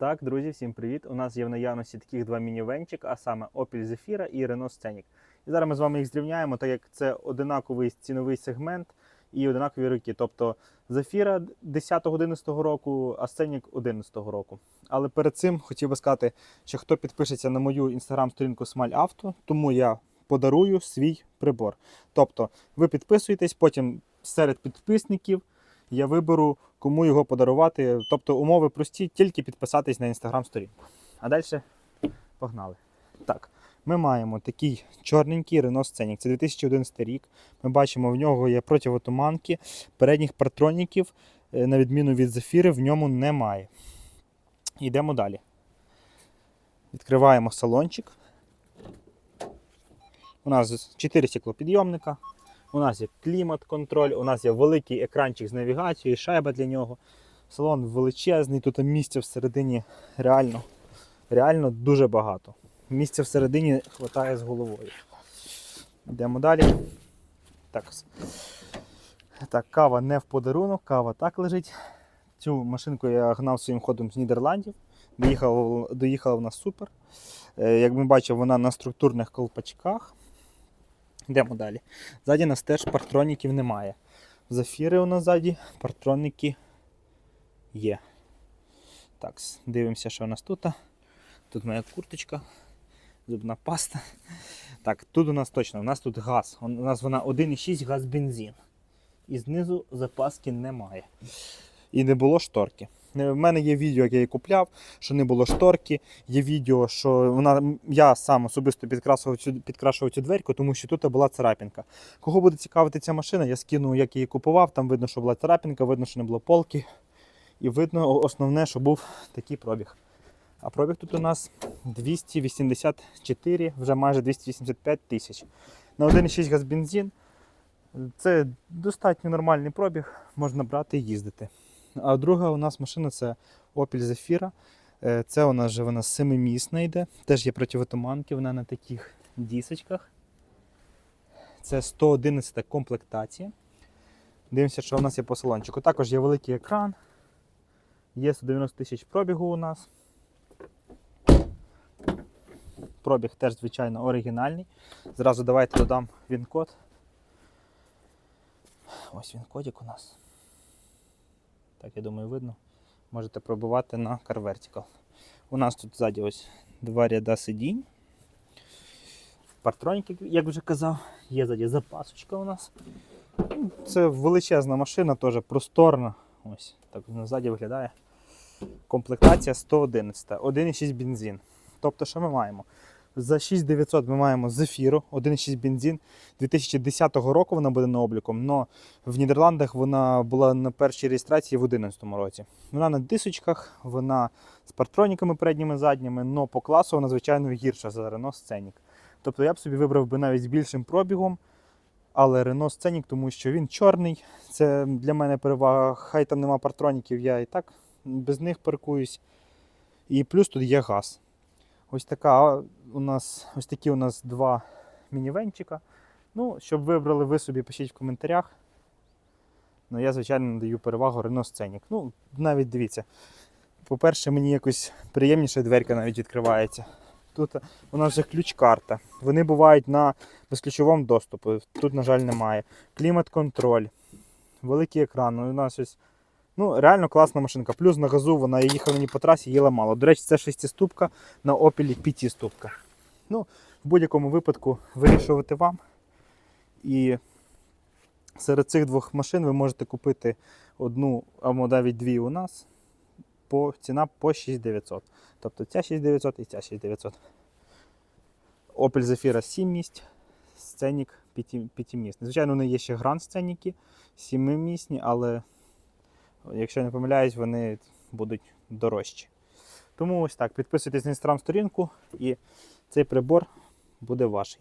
Так, друзі, всім привіт! У нас є в наявності таких два мінівенчика, а саме Opel Zafira і Renault Scenic. І зараз ми з вами їх зрівняємо, так як це одинаковий ціновий сегмент і одинакові роки. Тобто Zafira 10-11 року, а Scenic 11 року. Але перед цим хотів би сказати, що хто підпишеться на мою інстаграм-сторінку Smile Auto, тому я подарую свій прибор. Тобто ви підписуєтесь, потім серед підписників я виберу, кому його подарувати. Тобто умови прості, тільки підписатись на інстаграм-сторінку. А далі погнали. Так, ми маємо такий чорненький Renault Scenic. Це 2011 рік. Ми бачимо, в нього є противотуманки, передніх партроніків, е, на відміну від Zafira, в ньому немає. Йдемо далі. Відкриваємо салончик. У нас 4 стеклопідйомника. У нас є клімат-контроль, у нас є великий екранчик з навігацією, шайба для нього. Салон величезний, тут місця всередині реально, реально дуже багато. Місця всередині вистачає з головою. Йдемо далі. Так. так, кава не в подарунок, кава так лежить. Цю машинку я гнав своїм ходом з Нідерландів. Доїхала, доїхала вона супер. Е, Як ми бачимо, вона на структурних колпачках. Йдемо далі. Ззаді нас теж партроніків немає. Зафіри у нас ззаді, партроники є. Так, дивимося, що у нас тут. Тут моя курточка, зубна паста. Так, тут у нас точно, у нас тут газ. У нас вона 1,6 газ бензин. І знизу запаски немає. І не було шторки. В мене є відео, як я її купляв, що не було шторки. Є відео, що вона, я сам особисто підкрашував цю, підкрашував цю дверку, тому що тут була царапінка. Кого буде цікавити ця машина, я скину, як я її купував. Там видно, що була царапінка, видно, що не було полки. І видно основне, що був такий пробіг. А пробіг тут у нас 284, вже майже 285 тисяч. На 1,6 газ бензин. Це достатньо нормальний пробіг, можна брати і їздити. А друга у нас машина це Opel Zafira. Е, Це у нас же вона семимісна йде. Теж є противотуманки, вона на таких дісочках. Це 111 комплектація. Дивимося, що у нас є по салончику. Також є великий екран. Є 190 тисяч пробігу у нас. Пробіг теж, звичайно, оригінальний. Зразу давайте додам він-код. Ось він кодик у нас. Так, я думаю, видно. Можете пробувати на Car Vertical. У нас тут ззаді ось два ряда сидінь. Партроніки, як вже казав, є ззаді запасочка у нас. Ну, Це величезна машина, теж просторна. Ось так ззаді виглядає. Комплектація 111, 1,6 бензин. Тобто, що ми маємо? За 6900 ми маємо Zafira, 1,6 бензин. 2010 року вона буде на обліку, але в Нідерландах вона була на першій реєстрації в 2011 році. Вона на дисочках, вона з партроніками передніми задніми, але по класу вона, звичайно, гірша за Renault Scenic. Тобто я б собі вибрав би навіть з більшим пробігом, але Renault Scenic, тому що він чорний. Це для мене перевага. Хай там нема партроніків, я і так без них паркуюсь. І плюс тут є газ. Ось така у нас, ось такі у нас два мінівенчика. Ну, щоб вибрали ви собі, пишіть в коментарях. Ну, я, звичайно, надаю перевагу Renault Scenic. Ну, навіть дивіться. По-перше, мені якось приємніше дверка навіть відкривається. Тут у нас вже ключ-карта. Вони бувають на безключовому доступу. Тут, на жаль, немає. Клімат-контроль, великий екран. Ну, у нас ось Ну, реально класна машинка. Плюс на газу вона їхав мені по трасі, їла мало. До речі, це шестиступка на Opel п'ятиступка. Ну, в будь-якому випадку вирішувати вам. І серед цих двох машин ви можете купити одну або навіть дві у нас. По, ціна по 6900. Тобто ця 6900 і ця 6900. Opel Zafira 7 місць, Scenic 5 місць. Звичайно, вони є ще Grand Scenic 7 місні, але Якщо не помиляюсь, вони будуть дорожчі. Тому ось так. Підписуйтесь на інстаграм сторінку і цей прибор буде ваш.